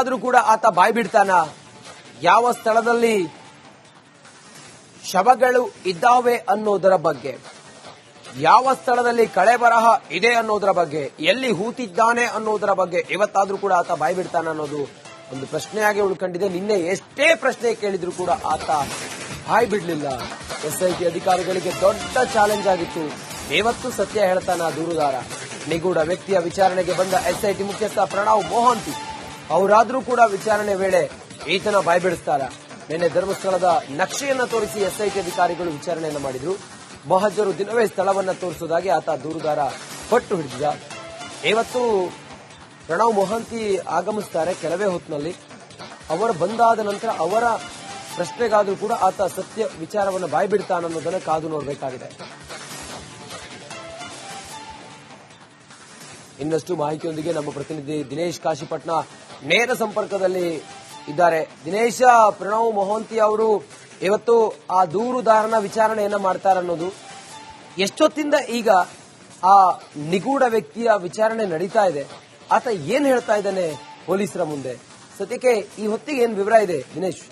ಆದ್ರೂ ಕೂಡ ಆತ ಬಾಯ್ ಬಿಡ್ತಾನ. ಯಾವ ಸ್ಥಳದಲ್ಲಿ ಶವಗಳು ಇದ್ದಾವೆ ಅನ್ನೋದರ ಬಗ್ಗೆ, ಯಾವ ಸ್ಥಳದಲ್ಲಿ ಕಳೆ ಬರಹ ಇದೆ ಅನ್ನೋದರ ಬಗ್ಗೆ, ಎಲ್ಲಿ ಹೂತಿದ್ದಾನೆ ಅನ್ನೋದರ ಬಗ್ಗೆ ಇವತ್ತಾದ್ರೂ ಕೂಡ ಆತ ಬಾಯ್ ಬಿಡ್ತಾನ ಅನ್ನೋದು ಒಂದು ಪ್ರಶ್ನೆಯಾಗಿ ಉಳ್ಕೊಂಡಿದೆ. ನಿನ್ನೆ ಎಷ್ಟೇ ಪ್ರಶ್ನೆ ಕೇಳಿದ್ರು ಕೂಡ ಆತ ಬಾಯ್ ಬಿಡ್ಲಿಲ್ಲ. ಎಸ್ಐಟಿ ಅಧಿಕಾರಿಗಳಿಗೆ ದೊಡ್ಡ ಚಾಲೆಂಜ್ ಆಗಿತ್ತು. ಇವತ್ತು ಸತ್ಯ ಹೇಳ್ತಾನ ದೂರುದಾರ. ನಿಗೂಢ ವ್ಯಕ್ತಿಯ ವಿಚಾರಣೆಗೆ ಬಂದ ಎಸ್ಐಟಿ ಮುಖ್ಯಸ್ಥ ಪ್ರಣವ್ ಮೋಹಂತಿ ಅವರಾದ್ರೂ ಕೂಡ ವಿಚಾರಣೆ ವೇಳೆ ಈತನ ಬಾಯ್ ಬಿಡಿಸ್ತಾರ ನಿನ್ನೆ ಧರ್ಮಸ್ಥಳದ ನಕ್ಷೆಯನ್ನು ತೋರಿಸಿ ಎಸ್ಐಟಿ ಅಧಿಕಾರಿಗಳು ವಿಚಾರಣೆಯನ್ನು ಮಾಡಿದ್ರು. ಮಹಜರು ದಿನವೇ ಸ್ಥಳವನ್ನ ತೋರಿಸುವುದಾಗಿ ಆತ ದೂರುದಾರ ಪಟ್ಟು ಹಿಡಿದ ಇವತ್ತು ಪ್ರಣವ್ ಮೊಹಂತಿ ಆಗಮಿಸ್ತಾರೆ ಕೆಲವೇ ಹೊತ್ತಿನಲ್ಲಿ. ಅವರು ಬಂದಾದ ನಂತರ ಅವರ ಪ್ರಶ್ನೆಗಾದರೂ ಕೂಡ ಆತ ಸತ್ಯ ವಿಚಾರವನ್ನು ಬಾಯ್ಬಿಡ್ತಾನನ್ನೋದನ್ನ ಕಾದು ನೋಡಬೇಕಾಗಿದೆ. ಇನ್ನಷ್ಟು ಮಾಹಿತಿಯೊಂದಿಗೆ ನಮ್ಮ ಪ್ರತಿನಿಧಿ ದಿನೇಶ್ ಕಾಶಿಪಟ್ನ ನೇರ ಸಂಪರ್ಕದಲ್ಲಿ ಇದ್ದಾರೆ. ದಿನೇಶ, ಪ್ರಣವ್ ಮೊಹಂತಿ ಅವರು ಇವತ್ತು ಆ ದೂರುದಾರನ ವಿಚಾರಣೆಯನ್ನ ಮಾಡ್ತಾರನ್ನೋದು ಎಷ್ಟೊತ್ತಿಂದ ಈಗ ಆ ನಿಗೂಢ ವ್ಯಕ್ತಿಯ ವಿಚಾರಣೆ ನಡೀತಾ ಇದೆ. ಆತ ಏನ್ ಹೇಳ್ತಾ ಇದ್ದಾನೆ ಪೊಲೀಸರ ಮುಂದೆ? ಸದ್ಯಕ್ಕೆ ಈ ಹೊತ್ತಿಗೆ ಏನ್ ವಿವರ ಇದೆ ದಿನೇಶ್?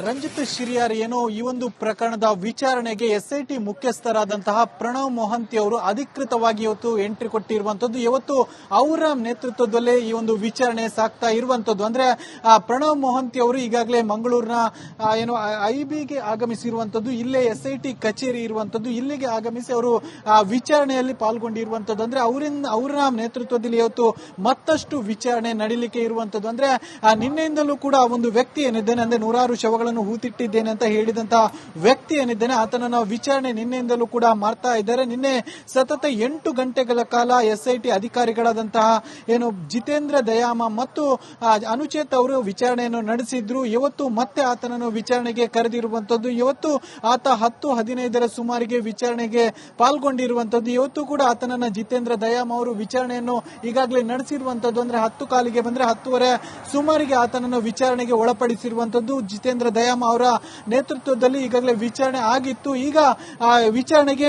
ರಂಜಿತ್ ಶಿರಿಯಾರ್ ಏನು ಈ ಒಂದು ಪ್ರಕರಣದ ವಿಚಾರಣೆಗೆ ಎಸ್ಐಟಿ ಮುಖ್ಯಸ್ಥರಾದಂತಹ ಪ್ರಣವ್ ಮೊಹಂತಿ ಅವರು ಅಧಿಕೃತವಾಗಿ ಇವತ್ತು ಎಂಟ್ರಿ ಕೊಟ್ಟಿರುವಂತದ್ದು ಇವತ್ತು ಅವರ ನೇತೃತ್ವದಲ್ಲೇ ಈ ಒಂದು ವಿಚಾರಣೆ ಸಾಕ್ತಾ ಇರುವಂತದ್ದು ಅಂದ್ರೆ ಪ್ರಣವ್ ಮೊಹಂತಿ ಅವರು ಈಗಾಗಲೇ ಮಂಗಳೂರಿನ ಏನು ಐಬಿಗೆ ಆಗಮಿಸಿರುವಂತದ್ದು ಇಲ್ಲೇ ಎಸ್ಐಟಿ ಕಚೇರಿ ಇರುವಂತದ್ದು ಇಲ್ಲಿಗೆ ಆಗಮಿಸಿ ಅವರು ವಿಚಾರಣೆಯಲ್ಲಿ ಪಾಲ್ಗೊಂಡಿರುವಂತದ್ದು ಅಂದ್ರೆ, ಅವರಿಂದ, ಅವರ ನೇತೃತ್ವದಲ್ಲಿ ಇವತ್ತು ಮತ್ತಷ್ಟು ವಿಚಾರಣೆ ನಡೀಲಿಕ್ಕೆ ಇರುವಂತದ್ದು ಅಂದ್ರೆ ನಿನ್ನೆಯಿಂದಲೂ ಕೂಡ ಒಂದು ವ್ಯಕ್ತಿ ಏನಿದ್ದೇನೆ ಅಂದ್ರೆ ನೂರಾರು ಶವಗಳನ್ನು ಹೂತಿಟ್ಟಿದ್ದೇನೆ ಅಂತ ಹೇಳಿದಂತಹ ವ್ಯಕ್ತಿ ಏನಿದ್ದೇನೆ, ಆತನನ್ನು ವಿಚಾರಣೆ ನಿನ್ನೆಯಿಂದಲೂ ಕೂಡ ಮಾಡ್ತಾ ಇದ್ದಾರೆ. ನಿನ್ನೆ ಸತತ ಎಂಟು ಗಂಟೆಗಳ ಕಾಲ ಎಸ್ಐಟಿ ಅಧಿಕಾರಿಗಳಾದಂತಹ ಏನು ಜಿತೇಂದ್ರ ದಯಾಮ ಮತ್ತು ಅನುಚೇತ್ ಅವರು ವಿಚಾರಣೆಯನ್ನು ನಡೆಸಿದ್ರು. ಇವತ್ತು ಮತ್ತೆ ಆತನನ್ನು ವಿಚಾರಣೆಗೆ ಕರೆದಿರುವಂತದ್ದು, ಇವತ್ತು ಆತ ಹತ್ತು ಹದಿನೈದರ ಸುಮಾರಿಗೆ ವಿಚಾರಣೆಗೆ ಪಾಲ್ಗೊಂಡಿರುವಂತದ್ದು. ಇವತ್ತು ಕೂಡ ಆತನನ್ನ ಜಿತೇಂದ್ರ ದಯಾಮ ಅವರು ವಿಚಾರಣೆಯನ್ನು ಈಗಾಗಲೇ ನಡೆಸಿರುವಂತದ್ದು. ಅಂದ್ರೆ ಹತ್ತು ಕಾಲಿಗೆ ಬಂದ್ರೆ ಹತ್ತುವರೆ ಸುಮಾರಿಗೆ ಆತನನ್ನು ವಿಚಾರಣೆಗೆ ಒಳಪಡಿಸಿರುವಂತದ್ದು. ಜಿತೇಂದ್ರ ದಯಾಮ್ ಅವರ ನೇತೃತ್ವದಲ್ಲಿ ಈಗಾಗಲೇ ವಿಚಾರಣೆ ಆಗಿತ್ತು. ಈಗ ವಿಚಾರಣೆಗೆ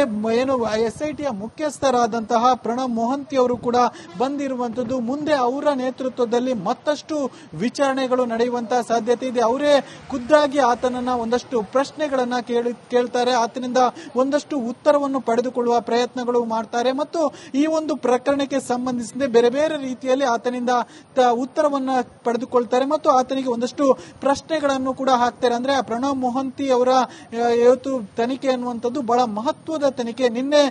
ಎಸ್ ಐ ಟಿಯ ಮುಖ್ಯಸ್ಥರಾದಂತಹ ಪ್ರಣವ್ ಮೊಹಂತಿ ಅವರು ಕೂಡ ಬಂದಿರುವಂತದ್ದು ಮುಂದೆ ಅವರ ನೇತೃತ್ವದಲ್ಲಿ ಮತ್ತಷ್ಟು ವಿಚಾರಣೆಗಳು ನಡೆಯುವಂತಹ ಸಾಧ್ಯತೆ ಇದೆ. ಅವರೇ ಖುದ್ದಾಗಿ ಆತನನ್ನ ಒಂದಷ್ಟು ಪ್ರಶ್ನೆಗಳನ್ನ ಕೇಳಿ, ಕೇಳ್ತಾರೆ. ಆತನಿಂದ ಒಂದಷ್ಟು ಉತ್ತರವನ್ನು ಪಡೆದುಕೊಳ್ಳುವ ಪ್ರಯತ್ನಗಳು ಮಾಡ್ತಾರೆ. ಮತ್ತು ಈ ಒಂದು ಪ್ರಕರಣಕ್ಕೆ ಸಂಬಂಧಿಸಿದಂತೆ ಬೇರೆ ಬೇರೆ ರೀತಿಯಲ್ಲಿ ಆತನಿಂದ ಉತ್ತರವನ್ನ ಪಡೆದುಕೊಳ್ತಾರೆ. ಮತ್ತು ಆತನಿಗೆ ಒಂದಷ್ಟು ಪ್ರಶ್ನೆಗಳನ್ನು ಕೂಡ ಹಾಕ್ತಾರೆ ಅಂದ್ರೆ ಪ್ರಣವ್ ಮೊಹಂತಿ ಅವರ ಇವತ್ತು ತನಿಖೆ ಅನ್ನುವಂಥದ್ದು ಬಹಳ ಮಹತ್ವದ ತನಿಖೆ. ನಿನ್ನೆ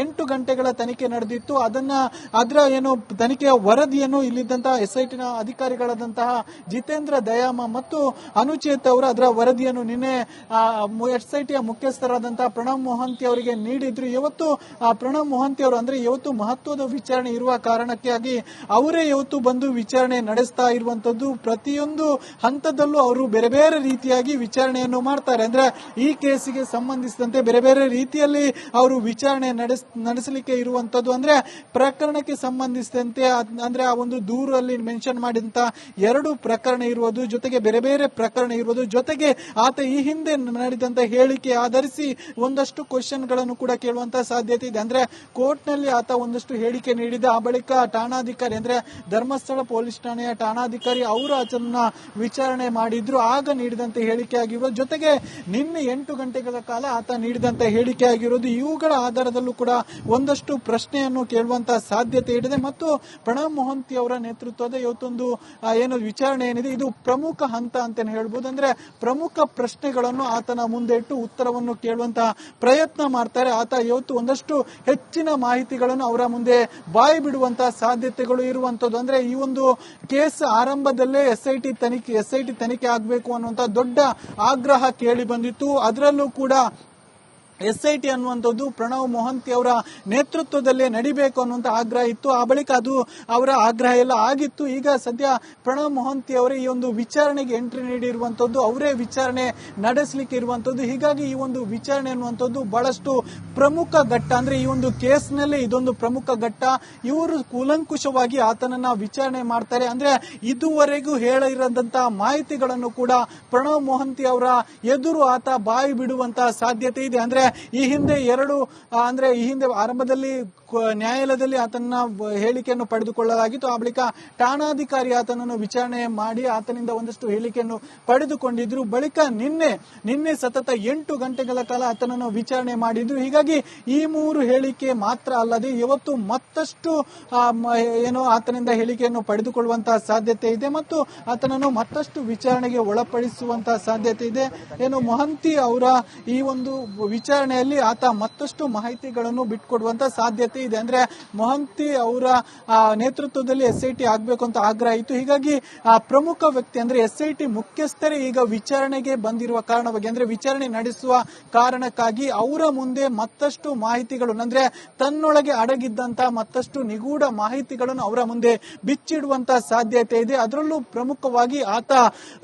ಎಂಟು ಗಂಟೆಗಳ ತನಿಖೆ ನಡೆದಿತ್ತು. ಅದನ್ನ, ಅದರ ಏನು ತನಿಖೆಯ ವರದಿಯನ್ನು ಇಲ್ಲಿದ್ದಂತಹ ಎಸ್ಐಟಿನ ಅಧಿಕಾರಿಗಳಾದಂತಹ ಜಿತೇಂದ್ರ ದಯಾಮ ಮತ್ತು ಅನುಚೇತ್ ಅವರು ಅದರ ವರದಿಯನ್ನು ನಿನ್ನೆ ಎಸ್ಐಟಿಯ ಮುಖ್ಯಸ್ಥರಾದಂತಹ ಪ್ರಣವ್ ಮೊಹಂತಿ ಅವರಿಗೆ ನೀಡಿದ್ರು. ಇವತ್ತು ಪ್ರಣವ್ ಮೊಹಂತಿ ಅವರು ಅಂದ್ರೆ ಇವತ್ತು ಮಹತ್ವದ ವಿಚಾರಣೆ ಇರುವ ಕಾರಣಕ್ಕಾಗಿ ಅವರೇ ಇವತ್ತು ಬಂದು ವಿಚಾರಣೆ ನಡೆಸ್ತಾ ಇರುವಂತದ್ದು ಪ್ರತಿಯೊಂದು ಹಂತದಲ್ಲೂ ಅವರು ಬೇರೆ ಬೇರೆ ರೀತಿಯಾಗಿ ವಿಚಾರಣೆಯನ್ನು ಮಾಡ್ತಾರೆ. ಅಂದ್ರೆ ಈ ಕೇಸಿಗೆ ಸಂಬಂಧಿಸಿದಂತೆ ಬೇರೆ ಬೇರೆ ರೀತಿಯಲ್ಲಿ ಅವರು ವಿಚಾರಣೆ ನಡೆಸ್, ನಡೆಸಲಿಕ್ಕೆ ಇರುವಂತದ್ದು ಅಂದ್ರೆ ಪ್ರಕರಣಕ್ಕೆ ಸಂಬಂಧಿಸಿದಂತೆ ಅಂದ್ರೆ ಆ ಒಂದು ದೂರಲ್ಲಿ ಮೆನ್ಷನ್ ಮಾಡಿದಂತ ಎರಡು ಪ್ರಕರಣ ಇರುವುದು, ಜೊತೆಗೆ ಬೇರೆ ಬೇರೆ ಪ್ರಕರಣ ಇರುವುದು, ಜೊತೆಗೆ ಆತ ಈ ಹಿಂದೆ ನಡೆದಂತ ಹೇಳಿಕೆ ಆಧರಿಸಿ ಒಂದಷ್ಟು ಕ್ವಶನ್ಗಳನ್ನು ಕೂಡ ಕೇಳುವಂತ ಸಾಧ್ಯತೆ ಇದೆ. ಅಂದ್ರೆ ಕೋರ್ಟ್ನಲ್ಲಿ ಆತ ಒಂದಷ್ಟು ಹೇಳಿಕೆ ನೀಡಿದ, ಆ ಬಳಿಕ ಠಾಣಾಧಿಕಾರಿ ಅಂದ್ರೆ ಧರ್ಮಸ್ಥಳ ಪೊಲೀಸ್ ಠಾಣೆಯ ಠಾಣಾಧಿಕಾರಿ ಅವರು ಆತನ ವಿಚಾರಣೆ ಮಾಡಿದ್ರು. ಆಗ ನೀಡಿದಂತ ಹೇಳಿಕೆ ಆಗಿರೋದು ಜೊತೆಗೆ ನಿನ್ನೆ ಎಂಟು ಗಂಟೆಗಳ ಕಾಲ ಆತ ನೀಡಿದಂತ ಹೇಳಿಕೆ ಆಗಿರೋದು ಇವುಗಳ ಆಧಾರದಲ್ಲೂ ಕೂಡ ಒಂದಷ್ಟು ಪ್ರಶ್ನೆಯನ್ನು ಕೇಳುವಂತ ಸಾಧ್ಯತೆ ಇದೆ ಮತ್ತು ಪ್ರಣವ್ ಮೊಹಂತಿ ಅವರ ನೇತೃತ್ವದ ಇವತ್ತೊಂದು ಏನು ವಿಚಾರಣೆ ಏನಿದೆ, ಇದು ಪ್ರಮುಖ ಹಂತ ಅಂತ ಹೇಳ್ಬೋದು. ಅಂದ್ರೆ ಪ್ರಮುಖ ಪ್ರಶ್ನೆಗಳನ್ನು ಆತನ ಮುಂದೆ ಇಟ್ಟು ಉತ್ತರವನ್ನು ಕೇಳುವಂತಹ ಪ್ರಯತ್ನ ಮಾಡ್ತಾರೆ. ಆತ ಇವತ್ತು ಒಂದಷ್ಟು ಹೆಚ್ಚಿನ ಮಾಹಿತಿಗಳನ್ನು ಅವರ ಮುಂದೆ ಬಾಯಿ ಬಿಡುವಂತಹ ಸಾಧ್ಯತೆಗಳು ಇರುವಂತದ್ದು. ಅಂದ್ರೆ ಈ ಒಂದು ಕೇಸ್ ಆರಂಭದಲ್ಲೇ ಎಸ್ಐಟಿ ತನಿಖೆ ಎಸ್ಐಟಿ ತನಿಖೆ ಆಗಬೇಕು ಅನ್ನುವಂತ ದೊಡ್ಡ ಆಗ್ರಹ ಕೇಳಿ ಬಂದಿತ್ತು. ಅದರಲ್ಲೂ ಕೂಡ ಎಸ್ಐಟಿ ಅನ್ನುವಂಥದ್ದು ಪ್ರಣವ್ ಮೊಹಂತಿ ಅವರ ನೇತೃತ್ವದಲ್ಲೇ ನಡಿಬೇಕು ಅನ್ನುವಂಥ ಆಗ್ರಹ ಇತ್ತು. ಆ ಬಳಿಕ ಅದು ಅವರ ಆಗ್ರಹ ಎಲ್ಲ ಆಗಿತ್ತು. ಈಗ ಸದ್ಯ ಪ್ರಣವ್ ಮೊಹಂತಿ ಅವರೇ ಈ ಒಂದು ವಿಚಾರಣೆಗೆ ಎಂಟ್ರಿ ನೀಡಿರುವಂಥದ್ದು, ಅವರೇ ವಿಚಾರಣೆ ನಡೆಸಲಿಕ್ಕೆ ಇರುವಂಥದ್ದು. ಹೀಗಾಗಿ ಈ ಒಂದು ವಿಚಾರಣೆ ಅನ್ನುವಂಥದ್ದು ಬಹಳಷ್ಟು ಪ್ರಮುಖ ಘಟ್ಟ. ಅಂದ್ರೆ ಈ ಒಂದು ಕೇಸ್ನಲ್ಲೇ ಇದೊಂದು ಪ್ರಮುಖ ಘಟ್ಟ. ಇವರು ಕೂಲಂಕುಷವಾಗಿ ಆತನನ್ನ ವಿಚಾರಣೆ ಮಾಡ್ತಾರೆ. ಅಂದ್ರೆ ಇದುವರೆಗೂ ಹೇಳಿರದಂತಹ ಮಾಹಿತಿಗಳನ್ನು ಕೂಡ ಪ್ರಣವ್ ಮೊಹಂತಿ ಅವರ ಎದುರು ಆತ ಬಾಯಿ ಬಿಡುವಂತಹ ಸಾಧ್ಯತೆ ಇದೆ. ಅಂದ್ರೆ ಈ ಹಿಂದೆ ಎರಡು ಅಂದ್ರೆ ಈ ಹಿಂದೆ ಆರಂಭದಲ್ಲಿ ನ್ಯಾಯಾಲಯದಲ್ಲಿ ಆತನ ಹೇಳಿಕೆಯನ್ನು ಪಡೆದುಕೊಳ್ಳಲಾಗಿತ್ತು. ಆ ಬಳಿಕ ಠಾಣಾಧಿಕಾರಿ ಆತನನ್ನು ವಿಚಾರಣೆ ಮಾಡಿ ಆತನಿಂದ ಒಂದಷ್ಟು ಹೇಳಿಕೆಯನ್ನು ಪಡೆದುಕೊಂಡಿದ್ರು. ಬಳಿಕ ನಿನ್ನೆ ನಿನ್ನೆ ಸತತ ಎಂಟು ಗಂಟೆಗಳ ಕಾಲ ಆತನನ್ನು ವಿಚಾರಣೆ ಮಾಡಿದ್ರು. ಹೀಗಾಗಿ ಈ ಮೂರು ಹೇಳಿಕೆ ಮಾತ್ರ ಅಲ್ಲದೆ ಇವತ್ತು ಮತ್ತಷ್ಟು ಏನು ಆತನಿಂದ ಹೇಳಿಕೆಯನ್ನು ಪಡೆದುಕೊಳ್ಳುವಂತಹ ಸಾಧ್ಯತೆ ಇದೆ ಮತ್ತು ಆತನನ್ನು ಮತ್ತಷ್ಟು ವಿಚಾರಣೆಗೆ ಒಳಪಡಿಸುವಂತಹ ಸಾಧ್ಯತೆ ಇದೆ. ಏನು ಮೊಹಂತಿ ಅವರ ಈ ಒಂದು ವಿಚಾರಣೆಯಲ್ಲಿ ಆತ ಮತ್ತಷ್ಟು ಮಾಹಿತಿಗಳನ್ನು ಬಿಟ್ಕೊಡುವಂತ ಸಾಧ್ಯತೆ ಇದೆ. ಅಂದ್ರೆ ಮೊಹಂತಿ ಅವರ ನೇತೃತ್ವದಲ್ಲಿ ಎಸ್ ಐ ಟಿ ಆಗ್ಬೇಕು ಅಂತ ಆಗ್ರಹ ಇತ್ತು. ಹೀಗಾಗಿ, ಆ, ಪ್ರಮುಖ ವ್ಯಕ್ತಿ ಅಂದ್ರೆ ಎಸ್ ಐ ಮುಖ್ಯಸ್ಥರೇ ಈಗ ವಿಚಾರಣೆಗೆ ಬಂದಿರುವ ಕಾರಣವಾಗಿ ಅಂದ್ರೆ ವಿಚಾರಣೆ ನಡೆಸುವ ಕಾರಣಕ್ಕಾಗಿ ಅವರ ಮುಂದೆ ಮತ್ತಷ್ಟು ಮಾಹಿತಿಗಳು, ಅಂದ್ರೆ ತನ್ನೊಳಗೆ ಅಡಗಿದ್ದಂತ ಮತ್ತಷ್ಟು ನಿಗೂಢ ಮಾಹಿತಿಗಳನ್ನು ಅವರ ಮುಂದೆ ಬಿಚ್ಚಿಡುವಂತ ಸಾಧ್ಯತೆ ಇದೆ. ಅದರಲ್ಲೂ ಪ್ರಮುಖವಾಗಿ ಆತ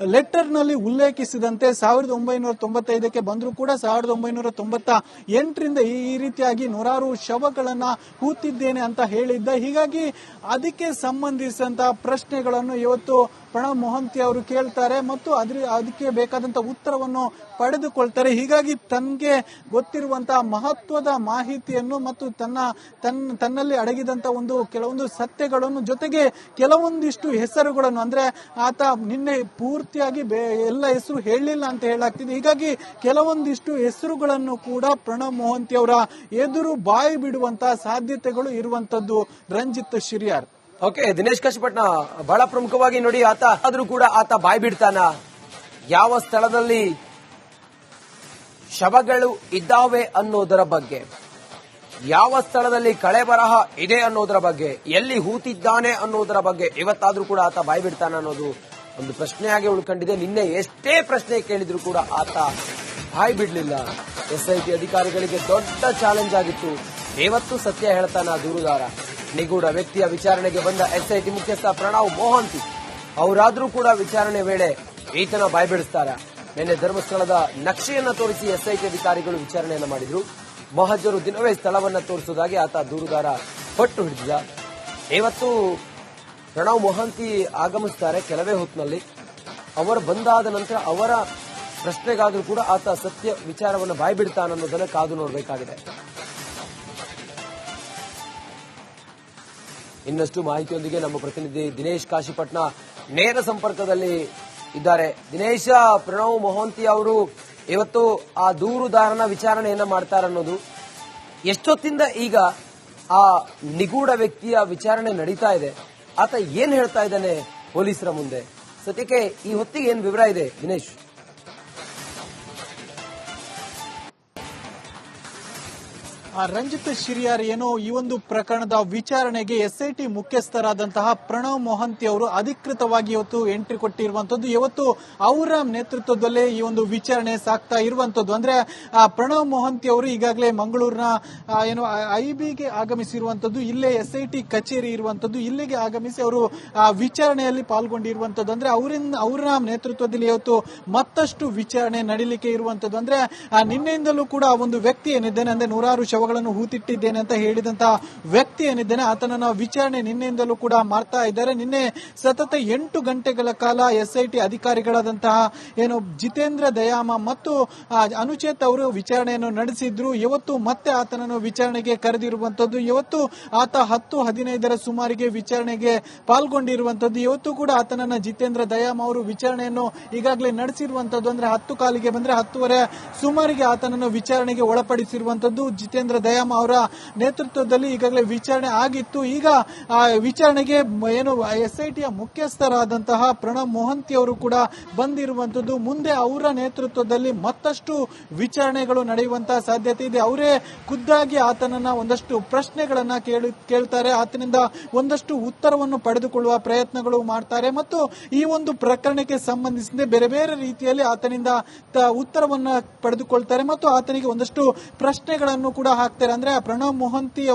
ಲೆಟರ್ನಲ್ಲಿ ಉಲ್ಲೇಖಿಸಿದಂತೆ ಸಾವಿರದ ಒಂಬೈನೂರ ತೊಂಬತ್ತೈದಕ್ಕೆ ಬಂದರೂ ಕೂಡ ಸಾವಿರದ ಒಂಬೈನೂರ ತೊಂಬತ್ತ ಎಂಟರಿಂದ ಈ ರೀತಿಯಾಗಿ ನೂರಾರು ಶವಗಳನ್ನ ಹೂತಿದ್ದೇನೆ ಅಂತ ಹೇಳಿದ್ದ. ಹೀಗಾಗಿ ಅದಕ್ಕೆ ಸಂಬಂಧಿಸಿದಂತಹ ಪ್ರಶ್ನೆಗಳನ್ನು ಇವತ್ತು ಪ್ರಣವ್ ಮೊಹಂತಿ ಅವರು ಕೇಳ್ತಾರೆ ಮತ್ತು ಅದ್ರ ಅದಕ್ಕೆ ಬೇಕಾದಂತ ಉತ್ತರವನ್ನು ಪಡೆದುಕೊಳ್ತಾರೆ. ಹೀಗಾಗಿ ತನಗೆ ಗೊತ್ತಿರುವಂತಹ ಮಹತ್ವದ ಮಾಹಿತಿಯನ್ನು ಮತ್ತು ತನ್ನ ತನ್ನ ತನ್ನಲ್ಲಿ ಅಡಗಿದಂತ ಒಂದು ಕೆಲವೊಂದು ಸತ್ಯಗಳನ್ನು ಜೊತೆಗೆ ಕೆಲವೊಂದಿಷ್ಟು ಹೆಸರುಗಳನ್ನು, ಅಂದ್ರೆ ಆತ ನಿನ್ನೆ ಪೂರ್ತಿಯಾಗಿ ಎಲ್ಲ ಹೆಸರು ಹೇಳಿಲ್ಲ ಅಂತ ಹೇಳಾಗ್ತಿದೆ ಹೀಗಾಗಿ ಕೆಲವೊಂದಿಷ್ಟು ಹೆಸರುಗಳನ್ನು ಕೂಡ ಪ್ರಣವ್ ಮೊಹಂತಿ ಅವರ ಎದುರು ಬಾಯಿ ಬಿಡುವಂತಹ ಸಾಧ್ಯತೆಗಳು ಇರುವಂತದ್ದು ರಂಜಿತ್ ಶಿರಿಯಾರ್. ಓಕೆ, ದಿನೇಶ್ ಕಶ್ಯಪಟ್ನ ಬಹಳ ಪ್ರಮುಖವಾಗಿ ನೋಡಿ ಆತ. ಆದ್ರೂ ಕೂಡ ಆತ ಬಾಯ್ ಬಿಡ್ತಾನ. ಯಾವ ಸ್ಥಳದಲ್ಲಿ ಶವಗಳು ಇದ್ದಾವೆ ಅನ್ನೋದರ ಬಗ್ಗೆ, ಯಾವ ಸ್ಥಳದಲ್ಲಿ ಕಳೆ ಬರಹ ಇದೆ ಅನ್ನೋದರ ಬಗ್ಗೆ, ಎಲ್ಲಿ ಹೂತಿದ್ದಾನೆ ಅನ್ನೋದರ ಬಗ್ಗೆ ಇವತ್ತಾದ್ರೂ ಕೂಡ ಆತ ಬಾಯ್ ಬಿಡ್ತಾನ ಅನ್ನೋದು ಒಂದು ಪ್ರಶ್ನೆಯಾಗಿ ಉಳ್ಕೊಂಡಿದೆ. ನಿನ್ನೆ ಎಷ್ಟೇ ಪ್ರಶ್ನೆ ಕೇಳಿದ್ರು ಕೂಡ ಆತ ಬಾಯ್ ಬಿಡ್ಲಿಲ್ಲ. ಎಸ್ಐಟಿ ಅಧಿಕಾರಿಗಳಿಗೆ ದೊಡ್ಡ ಚಾಲೆಂಜ್ ಆಗಿತ್ತು. ಇವತ್ತು ಸತ್ಯ ಹೇಳ್ತಾನ ದೂರುದಾರ. ನಿಗೂಢ ವ್ಯಕ್ತಿಯ ವಿಚಾರಣೆಗೆ ಬಂದ ಎಸ್ಐಟಿ ಮುಖ್ಯಸ್ಥ ಪ್ರಣವ್ ಮೋಹಂತಿ. ಅವರಾದ್ರೂ ಕೂಡ ವಿಚಾರಣೆ ವೇಳೆ ಈತನ ಬಾಯ್ಬಿಡಿಸ್ತಾರ ನಿನ್ನೆ ಧರ್ಮಸ್ಥಳದ ನಕ್ಷೆಯನ್ನ ತೋರಿಸಿ ಎಸ್ಐಟಿ ಅಧಿಕಾರಿಗಳು ವಿಚಾರಣೆಯನ್ನು ಮಾಡಿದ್ರು. ಮಹಜರು ದಿನವೇ ಸ್ಥಳವನ್ನ ತೋರಿಸುವುದಾಗಿ ಆತ ದೂರುದಾರ ಪಟ್ಟು ಹಿಡಿದ ಇವತ್ತು ಪ್ರಣವ್ ಮೊಹಂತಿ ಆಗಮಿಸ್ತಾರೆ ಕೆಲವೇ ಹೊತ್ತಿನಲ್ಲಿ. ಅವರು ಬಂದಾದ ನಂತರ ಅವರ ಪ್ರಶ್ನೆಗಾದರೂ ಕೂಡ ಆತ ಸತ್ಯ ವಿಚಾರವನ್ನು ಬಾಯ್ಬಿಡ್ತಾನನ್ನೋದನ್ನ ಕಾದು ನೋಡಬೇಕಾಗಿದೆ. ಇನ್ನಷ್ಟು ಮಾಹಿತಿಯೊಂದಿಗೆ ನಮ್ಮ ಪ್ರತಿನಿಧಿ ದಿನೇಶ್ ಕಾಶಿಪಟ್ನ ನೇರ ಸಂಪರ್ಕದಲ್ಲಿ ಇದ್ದಾರೆ. ದಿನೇಶ, ಪ್ರಣವ್ ಮೊಹಂತಿ ಅವರು ಇವತ್ತು ಆ ದೂರುದಾರನ ವಿಚಾರಣೆಯನ್ನ ಮಾಡ್ತಾರನ್ನೋದು ಎಷ್ಟೊತ್ತಿಂದ ಈಗ ಆ ನಿಗೂಢ ವ್ಯಕ್ತಿಯ ವಿಚಾರಣೆ ನಡೀತಾ ಇದೆ. ಆತ ಏನ್ ಹೇಳ್ತಾ ಇದ್ದಾನೆ ಪೊಲೀಸರ ಮುಂದೆ? ಸದ್ಯಕ್ಕೆ ಈ ಹೊತ್ತಿಗೆ ಏನ್ ವಿವರ ಇದೆ, ದಿನೇಶ್? ರಂಜಿತ್ ಶಿರಿಯಾರ್ ಏನು ಈ ಒಂದು ಪ್ರಕರಣದ ವಿಚಾರಣೆಗೆ ಎಸ್ಐಟಿ ಮುಖ್ಯಸ್ಥರಾದಂತಹ ಪ್ರಣವ್ ಮೊಹಂತಿ ಅವರು ಅಧಿಕೃತವಾಗಿ ಇವತ್ತು ಎಂಟ್ರಿ ಕೊಟ್ಟಿರುವಂತದ್ದು ಇವತ್ತು ಅವರ ನೇತೃತ್ವದಲ್ಲೇ ಈ ಒಂದು ವಿಚಾರಣೆ ಸಾಕ್ತಾ ಇರುವಂತದ್ದು ಅಂದ್ರೆ ಪ್ರಣವ್ ಮೊಹಂತಿ ಅವರು ಈಗಾಗಲೇ ಮಂಗಳೂರಿನ ಏನು ಐಬಿಗೆ ಆಗಮಿಸಿರುವಂತದ್ದು ಇಲ್ಲೇ ಎಸ್ಐಟಿ ಕಚೇರಿ ಇರುವಂತದ್ದು ಇಲ್ಲಿಗೆ ಆಗಮಿಸಿ ಅವರು ವಿಚಾರಣೆಯಲ್ಲಿ ಪಾಲ್ಗೊಂಡಿರುವಂತದ್ದು ಅಂದ್ರೆ, ಅವರಿಂದ, ಅವರ ನೇತೃತ್ವದಲ್ಲಿ ಇವತ್ತು ಮತ್ತಷ್ಟು ವಿಚಾರಣೆ ನಡೀಲಿಕ್ಕೆ ಇರುವಂತದ್ದು ಅಂದ್ರೆ ನಿನ್ನೆಯಿಂದಲೂ ಕೂಡ ಒಂದು ವ್ಯಕ್ತಿ ಏನಿದ್ದೇನೆ ಅಂದ್ರೆ ನೂರಾರು ಶವಗಳನ್ನು ಹೂತಿಟ್ಟಿದ್ದೇನೆ ಅಂತ ಹೇಳಿದಂತಹ ವ್ಯಕ್ತಿ ಏನಿದ್ದೇನೆ, ಆತನನ್ನು ವಿಚಾರಣೆ ನಿನ್ನೆಯಿಂದಲೂ ಕೂಡ ಮಾಡ್ತಾ ಇದ್ದಾರೆ. ನಿನ್ನೆ ಸತತ ಎಂಟು ಗಂಟೆಗಳ ಕಾಲ ಎಸ್ಐಟಿ ಅಧಿಕಾರಿಗಳಾದಂತಹ ಏನು ಜಿತೇಂದ್ರ ದಯಾಮ ಮತ್ತು ಅನುಚೇತ್ ಅವರು ವಿಚಾರಣೆಯನ್ನು ನಡೆಸಿದ್ರು. ಇವತ್ತು ಮತ್ತೆ ಆತನನ್ನು ವಿಚಾರಣೆಗೆ ಕರೆದಿರುವಂತದ್ದು, ಇವತ್ತು ಆತ ಹತ್ತು ಹದಿನೈದರ ಸುಮಾರಿಗೆ ವಿಚಾರಣೆಗೆ ಪಾಲ್ಗೊಂಡಿರುವಂತದ್ದು. ಇವತ್ತು ಕೂಡ ಆತನನ್ನ ಜಿತೇಂದ್ರ ದಯಾಮ ಅವರು ವಿಚಾರಣೆಯನ್ನು ಈಗಾಗಲೇ ನಡೆಸಿರುವಂತದ್ದು. ಅಂದ್ರೆ ಹತ್ತು ಕಾಲಿಗೆ ಬಂದ್ರೆ ಹತ್ತುವರೆ, ಸುಮಾರಿಗೆ ಆತನನ್ನು ವಿಚಾರಣೆಗೆ ಒಳಪಡಿಸಿರುವಂತದ್ದು ಜಿತೇಂದ್ರ ದಯಾಮ್ ಅವರ ನೇತೃತ್ವದಲ್ಲಿ ಈಗಾಗಲೇ ವಿಚಾರಣೆ ಆಗಿತ್ತು. ಈಗ ಆ ವಿಚಾರಣೆಗೆ ಎಸ್ ಏನು ಎಸ್ಐಟಿಯ ಮುಖ್ಯಸ್ಥರಾದಂತಹ ಪ್ರಣಬ್ ಮೊಹಂತಿ ಅವರು ಕೂಡ ಬಂದಿರುವಂತದ್ದು ಮುಂದೆ ಅವರ ನೇತೃತ್ವದಲ್ಲಿ ಮತ್ತಷ್ಟು ವಿಚಾರಣೆಗಳು ನಡೆಯುವಂತಹ ಸಾಧ್ಯತೆ ಇದೆ. ಅವರೇ ಖುದ್ದಾಗಿ ಆತನನ್ನ ಒಂದಷ್ಟು ಪ್ರಶ್ನೆಗಳನ್ನ ಕೇಳಿ, ಕೇಳ್ತಾರೆ. ಆತನಿಂದ ಒಂದಷ್ಟು ಉತ್ತರವನ್ನು ಪಡೆದುಕೊಳ್ಳುವ ಪ್ರಯತ್ನಗಳು ಮಾಡ್ತಾರೆ. ಮತ್ತು ಈ ಒಂದು ಪ್ರಕರಣಕ್ಕೆ ಸಂಬಂಧಿಸಿದಂತೆ ಬೇರೆ ಬೇರೆ ರೀತಿಯಲ್ಲಿ ಆತನಿಂದ ಉತ್ತರವನ್ನ ಪಡೆದುಕೊಳ್ತಾರೆ. ಮತ್ತು ಆತನಿಗೆ ಒಂದಷ್ಟು ಪ್ರಶ್ನೆಗಳನ್ನು ಕೂಡ ಹಾಕ್ತಾರೆ ಅಂದ್ರೆ ಪ್ರಣವ್ ಮೊಹಂತಿ